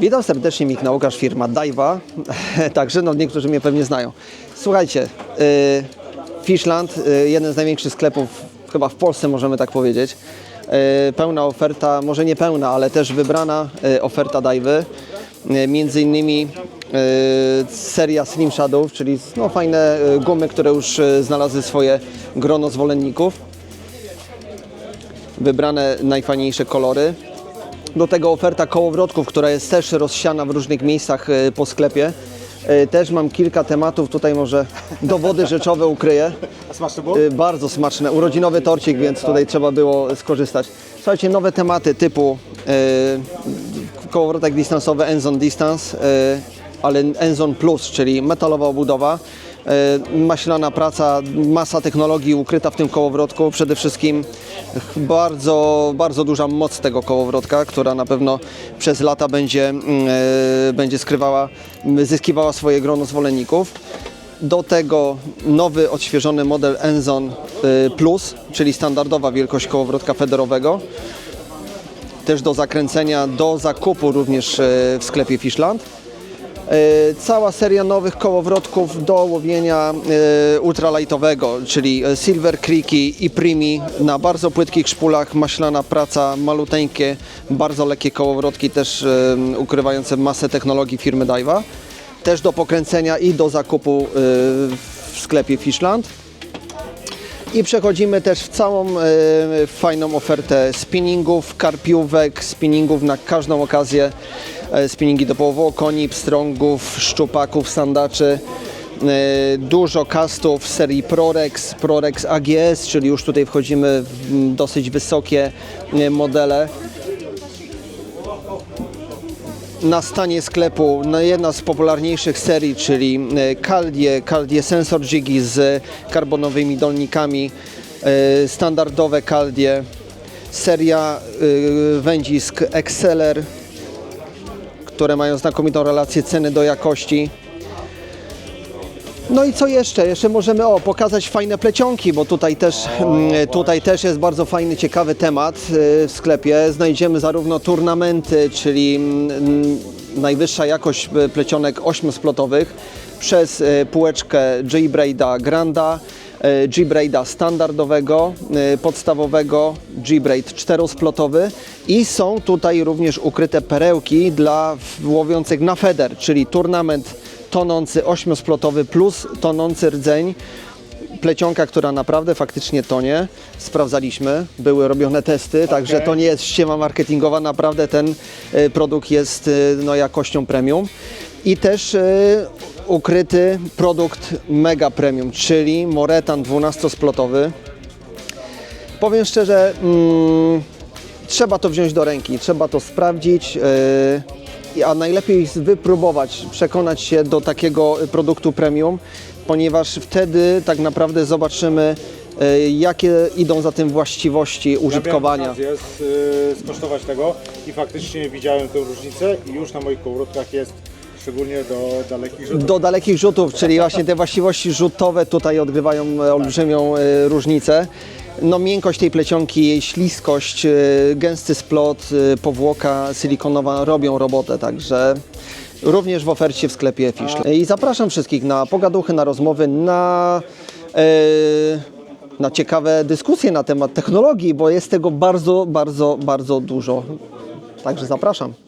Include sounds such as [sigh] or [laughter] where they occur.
Witam serdecznie, Michał Łukasz, firma Daiwa. [laughs] Także no, niektórzy mnie pewnie znają. Słuchajcie, y, Fishland, y, jeden z największych sklepów chyba w Polsce, możemy tak powiedzieć. Y, pełna oferta, może nie pełna, ale też wybrana oferta Daiwy. Y, między innymi seria Slim Shadow, czyli no, fajne y, gumy, które już znalazły swoje grono zwolenników wybrane najfajniejsze kolory. Do tego oferta kołowrotków, która jest też rozsiana w różnych miejscach e, po sklepie. E, Też mam kilka tematów, tutaj może [laughs] dowody rzeczowe ukryję. A smaczne było? E, Bardzo smaczne, urodzinowy torcik, więc tutaj trzeba było skorzystać. Słuchajcie, nowe tematy typu e, kołowrotek dystansowy Enzon Distance, e, ale Enzon Plus, czyli metalowa obudowa. E, Maślana praca, masa technologii ukryta w tym kołowrotku. Przede wszystkim bardzo, bardzo duża moc tego kołowrotka, która na pewno przez lata będzie, mm, e, będzie skrywała, zyskiwała swoje grono zwolenników. Do tego nowy, odświeżony model Enzon y, Plus, czyli standardowa wielkość kołowrotka federowego. Też do zakręcenia, do zakupu również w sklepie Fishland. Y, Cała seria nowych kołowrotków do łowienia y, ultralightowego, czyli y, Silver Creeki i Primi na bardzo płytkich szpulach, maślana praca, maluteńkie, bardzo lekkie kołowrotki, też ukrywające masę technologii firmy Daiwa. Też do pokręcenia i do zakupu w sklepie Fishland. I przechodzimy też w całą e, fajną ofertę spinningów, karpiówek, spinningów na każdą okazję. E, spinningi do połowu koni, pstrągów, szczupaków, sandaczy. E, dużo kastów serii Prorex, Prorex AGS, czyli już tutaj wchodzimy w dosyć wysokie e, modele. Na stanie sklepu no jedna z popularniejszych serii, czyli e, Caldie, Sensor Jigi z karbonowymi dolnikami, standardowe Caldie, seria wędzisk Exceler, które mają znakomitą relację ceny do jakości. No i co jeszcze? Jeszcze możemy o, pokazać fajne plecionki, bo tutaj też, mm, tutaj też jest bardzo fajny, ciekawy temat y, w sklepie. Znajdziemy zarówno turnamenty, czyli mm, najwyższa jakość y, plecionek ośmiosplotowych, przez y, półeczkę G-Braida Granda, G-Braida standardowego, y, podstawowego, G-Braid czterosplotowy i są tutaj również ukryte perełki dla łowiących na feder, czyli turnament tonący ośmiosplotowy plus tonący rdzeń. Plecionka, która naprawdę faktycznie tonie. Sprawdzaliśmy, były robione testy, także to nie jest ściema marketingowa, naprawdę ten e, produkt jest e, no, jakością premium. I też e, ukryty produkt mega premium, czyli Moretan 12-splotowy. Powiem szczerze, mm, trzeba to wziąć do ręki, trzeba to sprawdzić, yy, a najlepiej wypróbować, przekonać się do takiego produktu premium, ponieważ wtedy tak naprawdę zobaczymy, yy, jakie idą za tym właściwości użytkowania. Ja okazję z- skosztować tego i faktycznie widziałem tę różnicę i już na moich kołowrotkach jest szczególnie do dalekich rzutów. Do dalekich rzutów, czyli właśnie te właściwości rzutowe tutaj odgrywają olbrzymią e, różnicę. No miękkość tej plecionki, jej śliskość, e, gęsty splot, e, powłoka silikonowa robią robotę, także również w ofercie w sklepie Fish. I zapraszam wszystkich na pogaduchy, na rozmowy, na, na ciekawe dyskusje na temat technologii, bo jest tego bardzo, bardzo, bardzo dużo. Także zapraszam.